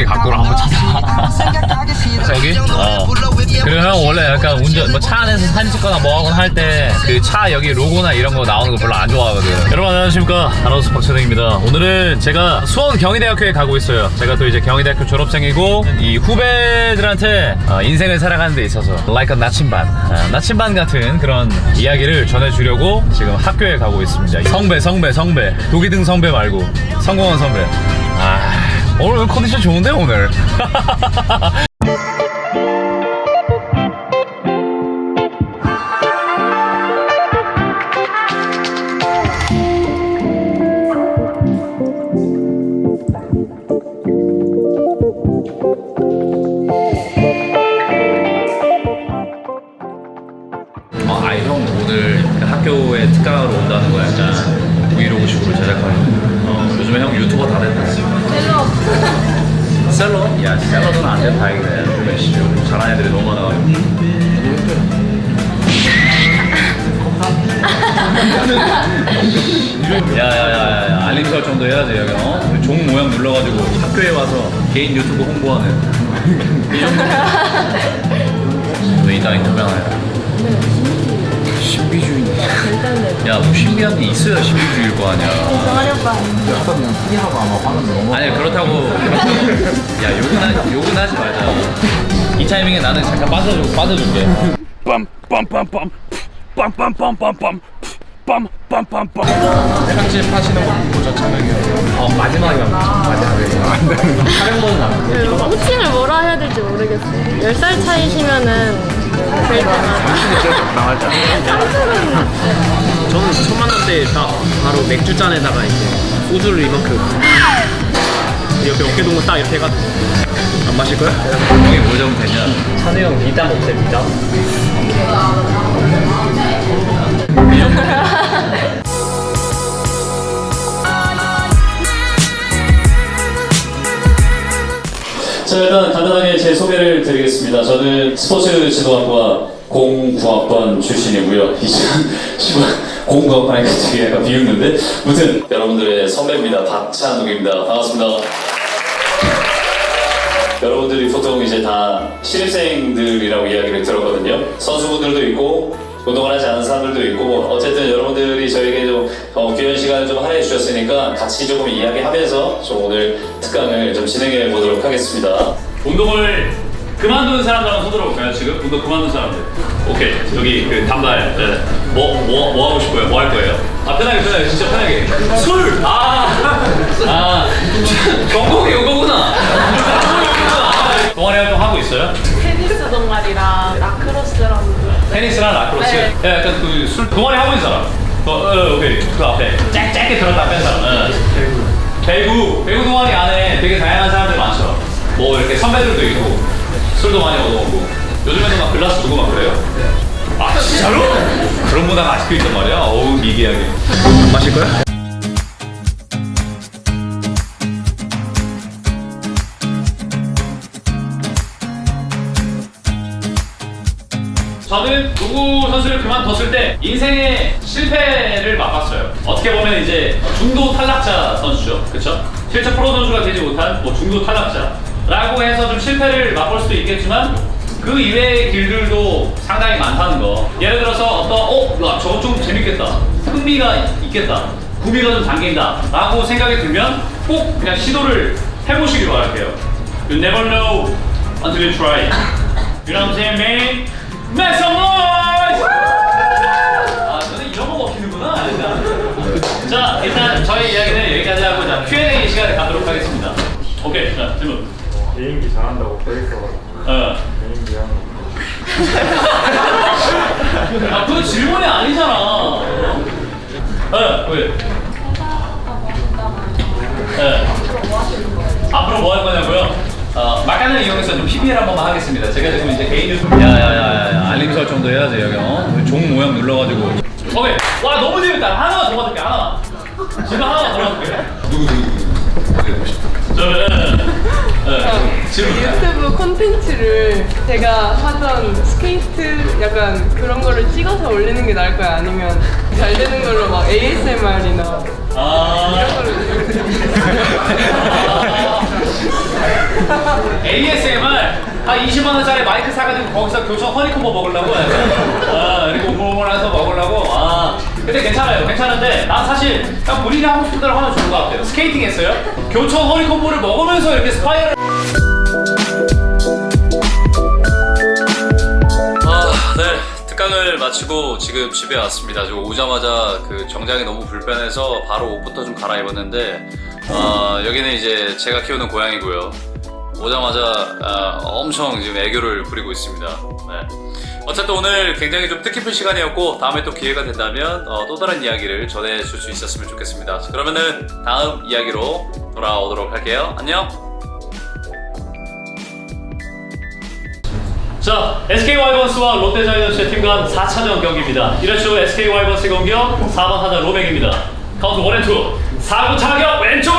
여기 각도를 한번 찾아봐. 저기? 어. 그리고 형 원래 약간 운전 뭐 차 안에서 사진 찍거나 뭐 하거나 할 때 그 차 여기 로고나 이런 거 나오는 거 별로 안 좋아하거든. 여러분 안녕하십니까 아나운서 박찬웅입니다. 오늘은 제가 수원 경희대학교에 가고 있어요. 제가 또 이제 경희대학교 졸업생이고 이 후배들한테 어, 인생을 살아가는 데 있어서 like a 나침반, 아, 나침반 같은 그런 이야기를 전해주려고 지금 학교에 가고 있습니다. 성배, 성배, 성배, 독이등 성배 말고 성공한 선배. 아 오늘 컨디션 좋은데 오늘. 어, 아이 형 오늘 학교에 특강하러 온다는 거 약간 브이로그식으로 제작하는 어, 요즘에 형 유튜버 다 됐다. 셀럽 셀럽? 야 셀럽은 안돼. 다행이네. 요즘에 잘하는 애들이 너무 많아가지고. 야야야야 알림 설정도 해야지 여기 어? 종 모양 눌러가지고 학교에 와서 개인 유튜브 홍보하는. 이 정도면 너 이따 인터뷰 하나 해 신비주의. 야뭐 신비한 게 있어야 신비주의일 거 아니야. 정한이 오빠 아니 그렇다고. 야 욕은, 하, 욕은 하지 말자. 이 타이밍에 나는 잠깐 빠져줄, 빠져줄게. 빰 빰 빰 빰. 빰 빰 빰 빰 빰. 빰 빰 빰 빰. 편집 하시는 거 보고 저 찬영이 어 마지막에 마지막에. 촬영본은 안 돼. 그 호칭을 뭐라 해야 될지 모르겠어요. 10살 차이시면은 저는 첫 만날 때딱 바로 맥주 잔에다가 이제 소주를 이만큼 옆에 어깨 동무 딱 이렇게 해가지고. 안 마실 거야? 뭐 잘못했냐? 찬우 형 미담 없애 미담 자 일단 간단하게 제 소개를 드리겠습니다. 저는 스포츠 지도학과 09학번 출신이고요. 2015 09학번에 되게 약간 비웃는데 무튼 여러분들의 선배입니다. 박찬욱입니다. 반갑습니다. 여러분들이 보통 이제 다 신입생들이라고 이야기를 들었거든요. 선수분들도 있고 운동을 하지 않은 사람들도 있고 뭐 어쨌든 여러분들이 저에게 좀 어, 귀한 시간을 좀 할애해 주셨으니까 같이 조금 이야기하면서 좀 오늘 특강을 좀 진행해 보도록 하겠습니다. 운동을 그만둔 사람들 한번 손 들어 볼까요? 지금 운동 그만둔 사람들. 오케이 여기 그 단발. 뭐뭐 뭐, 뭐 하고 싶어요? 뭐 할 거예요? 아 편하게 편하게 진짜 편하게. 술. 아. 아. 전공이 이거구나. 동아리 활동 하고 있어요? 테니스 동아리랑 테니스랑 라크로스? 네. 야, 약간 그 술 동아리 하고 있는 사람. 어, 어, 오케이. 그 앞에 짧, 짧게 들었다 뺀 사람. 어. 배구. 배구 동아리 안에 되게 다양한 사람들 많죠. 뭐 이렇게 선배들도 있고 술도 많이 얻어먹고 요즘에는 막 글라스 두고 막 그래요. 아 진짜로? 그런 문화가 아직도 있단 말이야. 어우 미개하게. 안 마실 거야? 농구 선수를 그만뒀을 때 인생의 실패를 맛봤어요. 어떻게 보면 이제 중도 탈락자 선수죠. 그쵸? 실제 프로 선수가 되지 못한 뭐 중도 탈락자라고 해서 좀 실패를 맛볼 수도 있겠지만 그 이외의 길들도 상당히 많다는 거. 예를 들어서 어떤, 어, 야, 저거 좀 재밌겠다. 흥미가 있겠다. 구미가 좀 당긴다. 라고 생각이 들면 꼭 그냥 시도를 해보시기 바랄게요. You never know until you try. You know what I'm saying, man? Make some noise! 아, 너는 이런 거 먹히는구나. 일단. 자, 일단 저희 이야기는 여기까지 하고 자, Q&A 시간에 가도록 하겠습니다. 오케이, 자, 질문. 개인기 잘한다고 그랬어 어. 개인기 하는 거 아, 그건 질문이 아니잖아. 어, 왜? 네. 앞으로 뭐 할 거냐고요? 어, 막간을 이용해서 좀 PPL 한 번만 하겠습니다. 제가 지금 이제 개인 유튜브. 야야야야 알림 설정도 해야지 여기 어? 종 모양 눌러가지고. 오케이. 와 너무 재밌다. 하나만 더 받을게 하나만. 지금 하나만 더 받을게. 누구 누구 누구. 그래 보시죠. 저는 네. 질문. 유튜브 콘텐츠를 제가 하던 스케이트 약간 그런 거를 찍어서 올리는 게 나을 거야? 아니면 잘 되는 걸로 막 ASMR이나 아. 이런 거를 ASMR 한 20만 원짜리 마이크 사가지고 거기서 교촌 허니콤보 먹으려고 아 그리고 오물오물해서 먹으려고 아 근데 괜찮아요 괜찮은데 난 사실 그냥 본인이 하고 싶은 대로 하면 좋은 것 같아요 스케이팅 했어요 교촌 허니콤보를 먹으면서 이렇게 스파이럴 아, 네. 특강을 마치고 지금 집에 왔습니다. 지금 오자마자 그 정장이 너무 불편해서 바로 옷부터 좀 갈아입었는데, 어, 여기는 이제 제가 키우는 고양이고요. 오자마자 아, 엄청 지금 애교를 부리고 있습니다. 네. 어쨌든 오늘 굉장히 좀 뜻깊은 시간이었고 다음에 또 기회가 된다면 어, 또 다른 이야기를 전해줄 수 있었으면 좋겠습니다. 자, 그러면은 다음 이야기로 돌아오도록 할게요. 안녕. 자, SK 와이번스와 롯데 자이언츠의 팀 간 4차전 경기입니다. 1회초 SK 와이번스의 공격 4번 타자 로맥입니다. 카운트 1앤 2 4구 타격 왼쪽